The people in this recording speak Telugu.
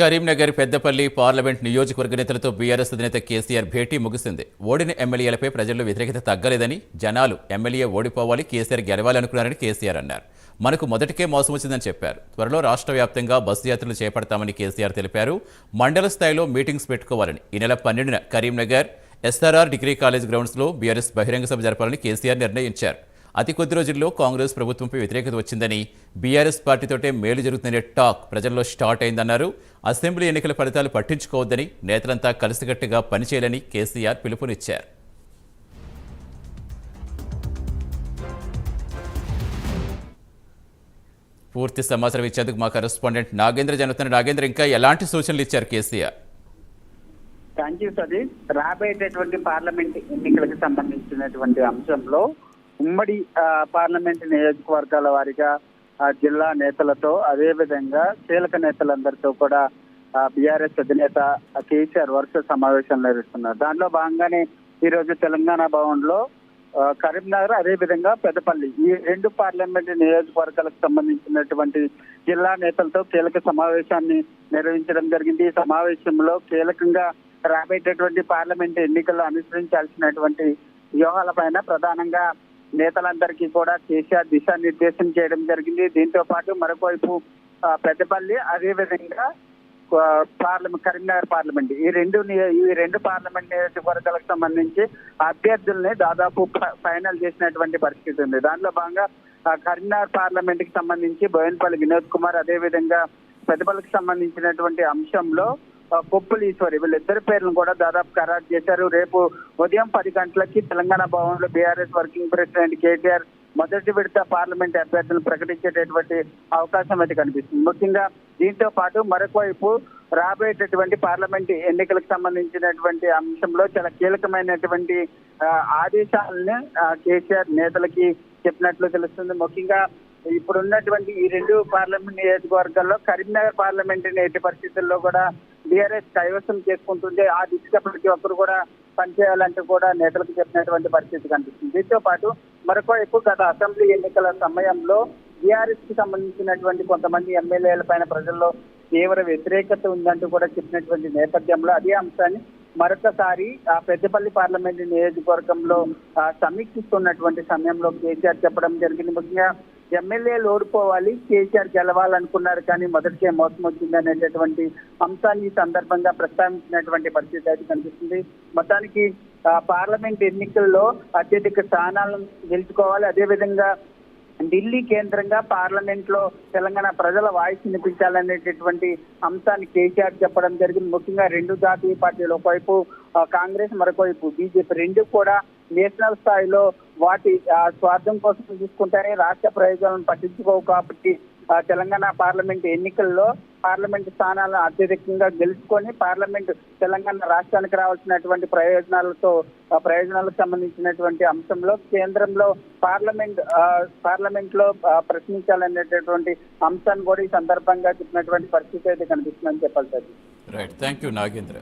కరీంనగర్ పెద్దపల్లి పార్లమెంట్ నియోజకవర్గ నేతలతో బీఆర్ఎస్ అధినేత కేసీఆర్ భేటీ ముగిసింది. ఓడిన ఎమ్మెల్యేలపై ప్రజల్లో వ్యతిరేకత తగ్గలేదని జనాలు ఎమ్మెల్యే ఓడిపోవాలి కేసీఆర్ గెలవాలనుకున్నారని కేసీఆర్ అన్నారు. మనకు మొదటికే మోసం వచ్చిందని చెప్పారు. త్వరలో రాష్ట్ర వ్యాప్తంగా బస్సు యాత్రలు చేపడతామని కేసీఆర్ తెలిపారు. మండల స్థాయిలో మీటింగ్స్ పెట్టుకోవాలని ఈ నెల పన్నెండున కరీంనగర్ ఎస్ఆర్ఆర్ డిగ్రీ కాలేజ్ గ్రౌండ్స్లో బీఆర్ఎస్ బహిరంగ సభ జరపాలని కేసీఆర్ నిర్ణయించారు. అతి కొద్ది రోజుల్లో కాంగ్రెస్ ప్రభుత్వంపై వ్యతిరేకత వచ్చిందని బీఆర్ఎస్ పార్టీతోటే మేలు జరుగుతుందనే టాక్ ప్రజల్లో స్టార్ట్ అయిందన్నారు. అసెంబ్లీ ఎన్నికల ఫలితాలు పట్టించుకోవద్దని నేతలంతా కలిసికట్టుగా పనిచేయాలని కేసీఆర్ పిలుపునిచ్చారు. పూర్తి సమాచారం ఇచ్చేందుకు మా కరెస్పాండెంట్ నాగేంద్ర జనతన నాగేంద్ర ఇంకా ఎలాంటి సూచనలు ఇచ్చారు కేసీఆర్? Thank you Satish. రాబోయేటటువంటి పార్లమెంట్ ఎన్నికలకు సంబంధించినటువంటి అంశంలో ఉమ్మడి పార్లమెంట్ నియోజకవర్గాల వారిగా ఆ, జిల్లా నేతలతో అదే విధంగా కీలక నేతలందరితో కూడా బీఆర్ఎస్ అధినేత కేసీఆర్ వరుస సమావేశం నిర్వహిస్తున్నారు. దాంట్లో భాగంగానే ఈ రోజు తెలంగాణ భవన్లో కరీంనగర్ అదే విధంగా పెద్దపల్లి ఈ రెండు పార్లమెంట్ నియోజకవర్గాలకు సంబంధించినటువంటి జిల్లా నేతలతో కీలక సమావేశాన్ని నిర్వహించడం జరిగింది. ఈ సమావేశంలో కీలకంగా రాబోయేటటువంటి పార్లమెంట్ ఎన్నికల్లో అనుసరించాల్సినటువంటి వ్యూహాల పైన ప్రధానంగా నేతలందరికీ కూడా కేసీఆర్ దిశానిర్దేశం చేయడం జరిగింది. దీంతో పాటు మరొకవైపు పెద్దపల్లి అదే విధంగా పార్లమెంట్ కరీంనగర్ పార్లమెంట్. ఈ రెండు ఈ రెండు పార్లమెంట్ నియోజకవర్గాలకు సంబంధించి అభ్యర్థుల్ని దాదాపు ఫైనల్ చేసినటువంటి పరిస్థితి ఉంది. దాంట్లో భాగంగా కరీంనగర్ పార్లమెంట్కి సంబంధించి బోయన్పల్లి వినోద్ కుమార్ అదే విధంగా పెద్దపల్లికి సంబంధించినటువంటి అంశంలో ఆ, కొప్పుల ఈశ్వరి వీళ్ళిద్దరి పేర్లను కూడా దాదాపు ఖరారు చేశారు. రేపు ఉదయం పది గంటలకి తెలంగాణ భవన్లో బీఆర్ఎస్ వర్కింగ్ ప్రెసిడెంట్ కేటీఆర్ మొదటి విడత పార్లమెంట్ అభ్యర్థులను ప్రకటించేటటువంటి అవకాశం అయితే కనిపిస్తుంది. ముఖ్యంగా దీంతో పాటు మరొక వైపు రాబోయేటటువంటి పార్లమెంట్ ఎన్నికలకు సంబంధించినటువంటి అంశంలో చాలా కీలకమైనటువంటి ఆదేశాలను కేసీఆర్ నేతలకి చెప్పినట్లు తెలుస్తుంది. ముఖ్యంగా ఇప్పుడు ఉన్నటువంటి ఈ రెండు పార్లమెంట్ నియోజకవర్గాల్లో కరీంనగర్ పార్లమెంట్ ఎట్టి పరిస్థితుల్లో కూడా బీఆర్ఎస్ కైవసం చేసుకుంటుంది ఆ దిశగా ప్రతి ఒక్కరు కూడా పనిచేయాలంటూ కూడా నేతలకు చెప్పినటువంటి పరిస్థితి కనిపిస్తుంది. దీంతో పాటు మరొక ఎక్కువ గత అసెంబ్లీ ఎన్నికల సమయంలో బీఆర్ఎస్కి సంబంధించినటువంటి కొంతమంది ఎమ్మెల్యేల పైన ప్రజల్లో తీవ్ర వ్యతిరేకత ఉందంటూ కూడా చెప్పినటువంటి నేపథ్యంలో అదే అంశాన్ని మరొకసారి ఆ పెద్దపల్లి పార్లమెంట్ నియోజకవర్గంలో ఆ, సమీక్షిస్తున్నటువంటి సమయంలో కేసీఆర్ చెప్పడం జరిగింది. ముఖ్యంగా ఎమ్మెల్యేలు ఓడిపోవాలి కేసీఆర్ గెలవాలనుకున్నారు కానీ మొదటికే మోసం వచ్చింది అనేటటువంటి అంశాన్ని సందర్భంగా ప్రస్తావించినటువంటి పరిస్థితి అయితే కనిపిస్తుంది. మొత్తానికి పార్లమెంట్ ఎన్నికల్లో అత్యధిక స్థానాలను గెలుచుకోవాలి. అదేవిధంగా ఢిల్లీ కేంద్రంగా పార్లమెంట్లో తెలంగాణ ప్రజల వాయిస్ వినిపించాలనేటటువంటి అంశాన్ని కేసీఆర్ చెప్పడం జరిగింది. ముఖ్యంగా రెండు జాతీయ పార్టీలు ఒకవైపు కాంగ్రెస్ మరొకవైపు బీజేపీ రెండు కూడా నేషనల్ స్థాయిలో వాటి స్వార్థం కోసం చూసుకుంటారే రాష్ట్ర ప్రయోజనాలను పట్టించుకోవు కాబట్టి తెలంగాణ పార్లమెంట్ ఎన్నికల్లో పార్లమెంట్ స్థానాలను అత్యధికంగా గెలుచుకొని పార్లమెంట్ తెలంగాణ రాష్ట్రానికి రావాల్సినటువంటి ప్రయోజనాలతో ప్రయోజనాలకు సంబంధించినటువంటి అంశంలో కేంద్రంలో పార్లమెంట్ పార్లమెంట్లో ప్రశ్నించాలనేటటువంటి అంశాన్ని కూడా ఈ సందర్భంగా చెప్పినటువంటి పరిస్థితి అయితే కనిపిస్తుందని చెప్పాలి sir. Right thank you Nagendra